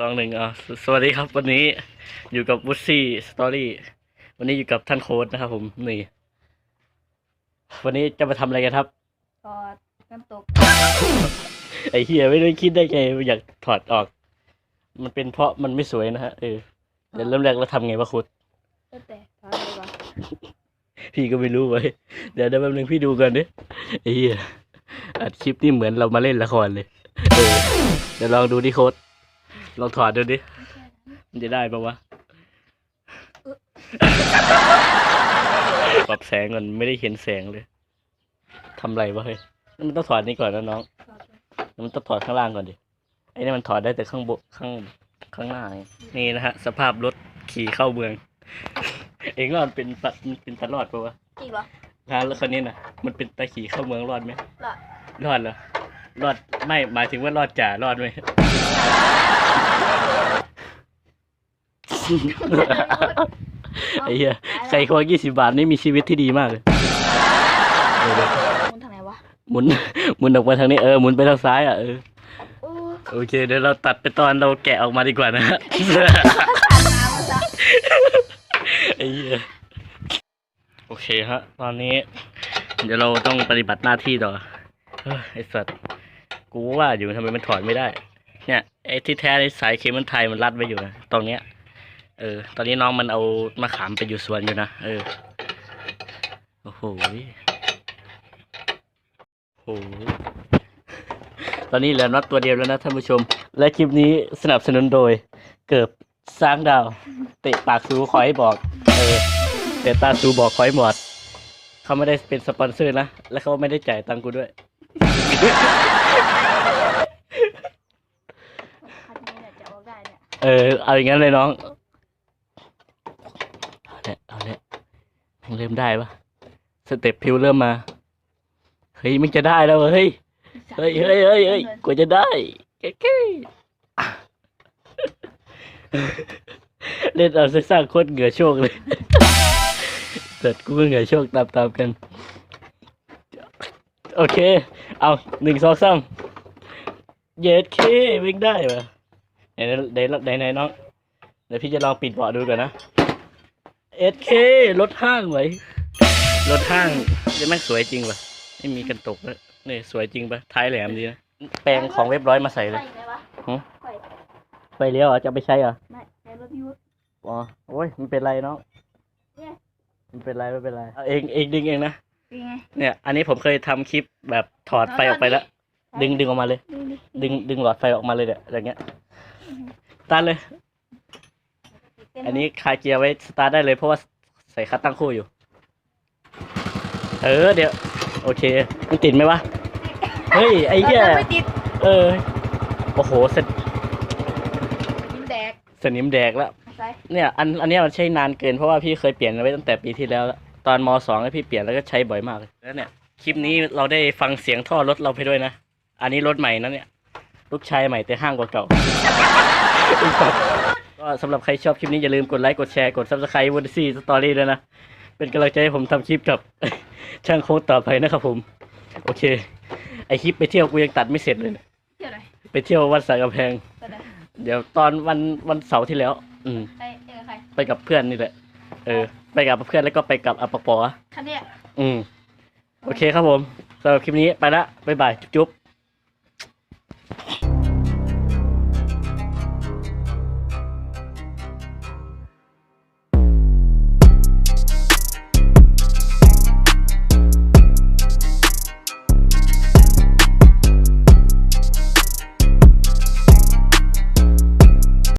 สองหนึ่งอะสสวัสดีครับ วันนี้อยู่กับวุซี่สตอรี่วันนี้อยู่กับท่านโค้ดนะครับผมนี่ วันนี้จะมาทำอะไรกันครับถอดน้ำตกไอ้เฮียไม่ได้คิดได้ไงอยากถอดออก มันเป็นเพราะมันไม่สวยนะฮะเออเดี๋ยวเริ่มแรกเราทำไงวะโค้ดแล้วแต่ถอดเลยวะพี่ก็ไม่รู้เว้ยเดี๋ยวเดี๋ยวแป๊บนึงพี่ดูกันดิไอ้เฮียอัดคลิปนี่เหมือนเรามาเล่นละครเลยเออเดี๋ยวลองดูดิโค้ด ลองถอดดูดิ มันจะได้ปะวะ ปรับแสงก่อนไม่ได้เห็นแสงเลย ทำไรวะเฮ้ยมันต้องถอดนี่ก่อนนะน้องถอดเลยมันต้องถอดข้างล่างก่อนดิ ไอ้นี่มันถอดได้แต่ข้างบนข้างข้างหน้าไงนี่นะฮะ สภาพรถขี่เข้าเมือง เองรอดเป็นตัดมันเป็นตลอดปะวะจริงเหรอทางรถคันนี้น่ะมันเป็นตาขี่เข้าเมืองรอดไหมรอด รอดเหรอ รอด ไม่ หมายถึงว่ารอดจ่ารอดไหม ไอ้เหี้ยใครควงยี่สิบาทนี่มีชีวิตที่ดีมากเลยเออเดี๋ยวมุนทางไหนวะหมุนหมุนออกมาทางนี้เออหมุนไปทางซ้ายอะเออโอ้โอเคเดี๋ยวเราตัดไปตอนเราแกะออกมาดีกว่านะฮะน้ำซะไอ้เหี้ยโอเคฮะตอนนี้ เดี๋ยวเราต้องปฏิบัติหน้าที่ต่อเฮ้ยไอ้สัตว์กูว่าอยู่ทำไมมันถอดไม่ได้ เนี่ยไอ้ที่แท้ในสายเคมันไทยมันรัดไว้อยู่นะตรงเนี้ย เออ ตอนนี้น้องมันเอามะขามไปอยู่สวนอยู่นะเออโอ้โหโอ้โหตอนนี้เหลือน็อตตัวเดียวแล้วนะท่านผู้ชม และคลิปนี้สนับสนุนโดย เกิบสร้างดาว เตะปากซูคอยบอก เออเตะตาซูบอกคอยหมดเขาไม่ได้เป็นสปอนเซอร์นะ และเขาไม่ได้จ่ายตังค์กูด้วย คันนี้เนี่ยจะออกได้เนี่ย เออเอาอย่างนั้นเลยน้องเอาเนี่ยเอาเนี่ยมันเริ่มได้ปะสเต็ปพิวเริ่มมาเฮ้ยมันจะได้แล้วเฮ้ยเฮ้ยเฮ้ยเฮ้ยเฮ้ยกว่าจะได้เก๊เล่นเอาซะสร้างโคตรเหงื่อโชกเลยเสร็จกูก็เหงื่อโชกตามตามกัน โอเค เอาหนึ่งสองสามเย็ดเควิ่งได้ปะ ไหนไหนไหนไหนน้องเดี๋ยวพี่จะลองปิดเบาะดูก่อนนะเอสเครถห้างไว้รถห้างจะแม่งสวยจริงปะไม่มีกันตกเลยนี่สวยจริงปะท้ายแหลมดีนะแปลงของเว็บร้อยมาใส่เลยใส่ไหมวะหือใส่ไปเลี้ยวเหรอจะเอาไปใช้เหรอไม่ในรถพิวอ๋อโอ้ยมันเป็นไรเนาะเนี่ยมันเป็นไรไม่เป็นไรเอาเองเองดึงเองนะเป็นไงเนี่ย อันนี้ผมเคยทำคลิปแบบถอดไฟออกไปแล้วดึงดึงออกมาเลย ดึงดิดึงดึงหลอดไฟออกมาเลยเนี่ยอย่างเงี้ย ตันเลยเต้อันนี้คาเกียร์ไว้สตาร์ทได้เลยเพราะว่าใส่คัตตั้งคู่อยู่ เออเดี๋ยว โอเค มันติดไหมวะ เฮ้ย ไอ้เหี้ยเราจะไม่ติด เออ โอ้โหสนยิ้มแดกสนิมแดกแล้วใส่เนี่ยอันอันเนี้ยมันใช้นานเกินเพราะว่าพี่เคยเปลี่ยนไว้ตั้งแต่ปีที่แล้วแล้วตอนมสองแล้วพี่เปลี่ยนแล้วก็ใช้บ่อยมากเลยแล้วเนี่ยคลิปนี้เราได้ฟังเสียงท่อรถเราไปด้วยนะ อันนี้รถใหม่นะเนี่ย ลูกชายใหม่แต่ห้างกว่าเก่า ก็สำหรับใครชอบคลิปนี้อย่าลืมกดไลค์กดแชร์กด subscribe วันซี่สตอรี่ด้วยนะ เป็นกำลังใจให้ผมทำคลิปกับ ช่างโค้ดต่อไปนะครับผม โอเค ไอคลิปไปเที่ยวกูยังตัดไม่เสร็จเลยเนี่ยเที่ยวไหนไปเที่ยววัดสายกำแพง ไปไหนเดี๋ยวตอนวันวันเสาร์ที่แล้ว อืม ไปเจอใครไปกับเพื่อนนี่แหละ เออ ไปกับเพื่อนแล้วก็ไปกับอปปอ คันเนี้ย อืม โอเคครับผมสำหรับคลิปนี้ไปละบ๊ายบาย จุ๊บๆ